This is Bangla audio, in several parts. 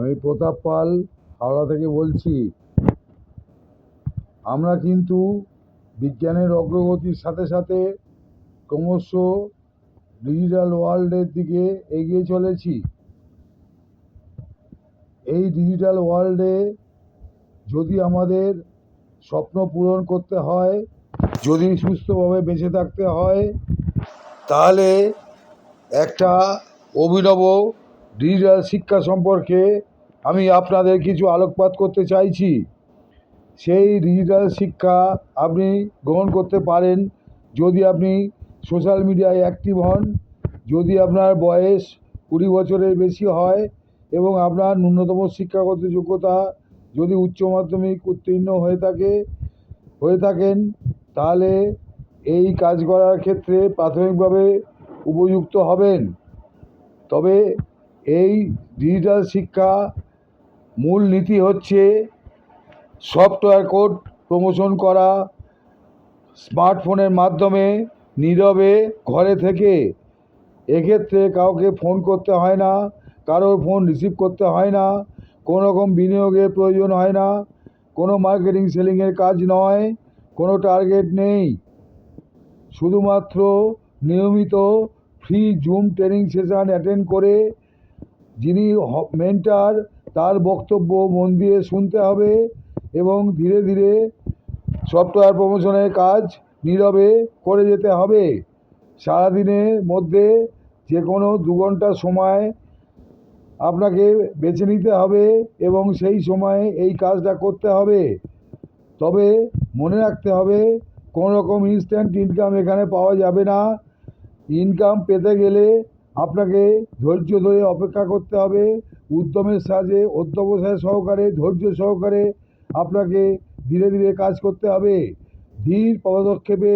আমি প্রতাপ পাল, হাওড়া থেকে বলছি। আমরা কিন্তু বিজ্ঞানের অগ্রগতির সাথে সাথে ক্রমশ ডিজিটাল ওয়ার্ল্ডের দিকে এগিয়ে চলেছি। এই ডিজিটাল ওয়ার্ল্ডে যদি আমাদের স্বপ্ন পূরণ করতে হয়, যদি সুস্থভাবে বেঁচে থাকতে হয়, তাহলে একটা অভিনব ডিজিটাল শিক্ষা সম্পর্কে আমি আপনাদের কিছু আলোকপাত করতে চাইছি। সেই ডিজিটাল শিক্ষা আপনি গ্রহণ করতে পারেন যদি আপনি সোশ্যাল মিডিয়ায় অ্যাক্টিভ হন, যদি আপনার বয়স কুড়ি বছরের বেশি হয় এবং আপনার ন্যূনতম শিক্ষাগত যোগ্যতা যদি উচ্চ মাধ্যমিক উত্তীর্ণ হয়ে থাকে, হয়ে থাকেন, তাহলে এই কাজ করার ক্ষেত্রে প্রাথমিকভাবে উপযুক্ত হবেন। তবে এই ডিজিটাল শিক্ষা মূল নীতি হচ্ছে সফটওয়্যার কোড প্রমোশন করা, স্মার্টফোনের মাধ্যমে নীরবে ঘরে থেকে। এক্ষেত্রে কাউকে ফোন করতে হয় না, কারোর ফোন রিসিভ করতে হয় না, কোনো রকম বিনিয়োগের প্রয়োজন হয় না, কোনো মার্কেটিং সেলিংয়ের কাজ নয়, কোনো টার্গেট নেই। শুধুমাত্র নিয়মিত free Zoom training session attend করে যিনি মেন্টার তার বক্তব্য মন দিয়ে শুনতে হবে এবং ধীরে ধীরে সফটওয়্যার প্রমোশনের কাজ নীরবে করে যেতে হবে। সারাদিনের মধ্যে যে কোনো দু ঘণ্টা সময় আপনাকে বেছে নিতে হবে এবং সেই সময়ে এই কাজটা করতে হবে। তবে মনে রাখতে হবে কোনো রকম ইনস্ট্যান্ট ইনকাম এখানে পাওয়া যাবে না। ইনকাম পেতে গেলে আপনাকে ধৈর্য ধরে অপেক্ষা করতে হবে। উদ্যমের সাহায্যে অধ্যবসায় সহকারে, ধৈর্য সহকারে আপনাকে ধীরে ধীরে কাজ করতে হবে। ধীর পদক্ষেপে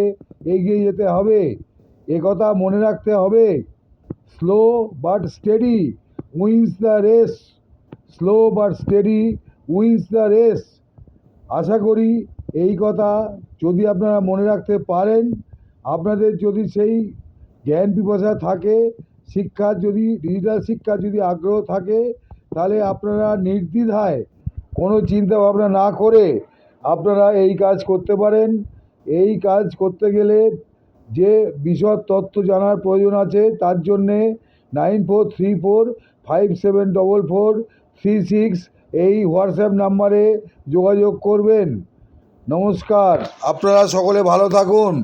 এগিয়ে যেতে হবে। একথা মনে রাখতে হবে। Slow but steady wins the race slow but steady wins the race আশা করি এই কথা যদি আপনারা মনে রাখতে পারেন, আপনাদের যদি সেই জ্ঞান পিপাসা থাকে, শিক্ষা যদি ডিজিটাল শিক্ষার যদি আগ্রহ থাকে তাহলে আপনারা নির্দ্বিধায় কোনো চিন্তা ভাবনা না করে আপনারা এই কাজ করতে পারেন। এই কাজ করতে গেলে যে বিশদ তথ্য জানার প্রয়োজন আছে তার জন্যে nine four three four five seven double four three six এই হোয়াটসঅ্যাপ নাম্বারে যোগাযোগ করবেন। নমস্কার। আপনারা সকলে ভালো থাকুন।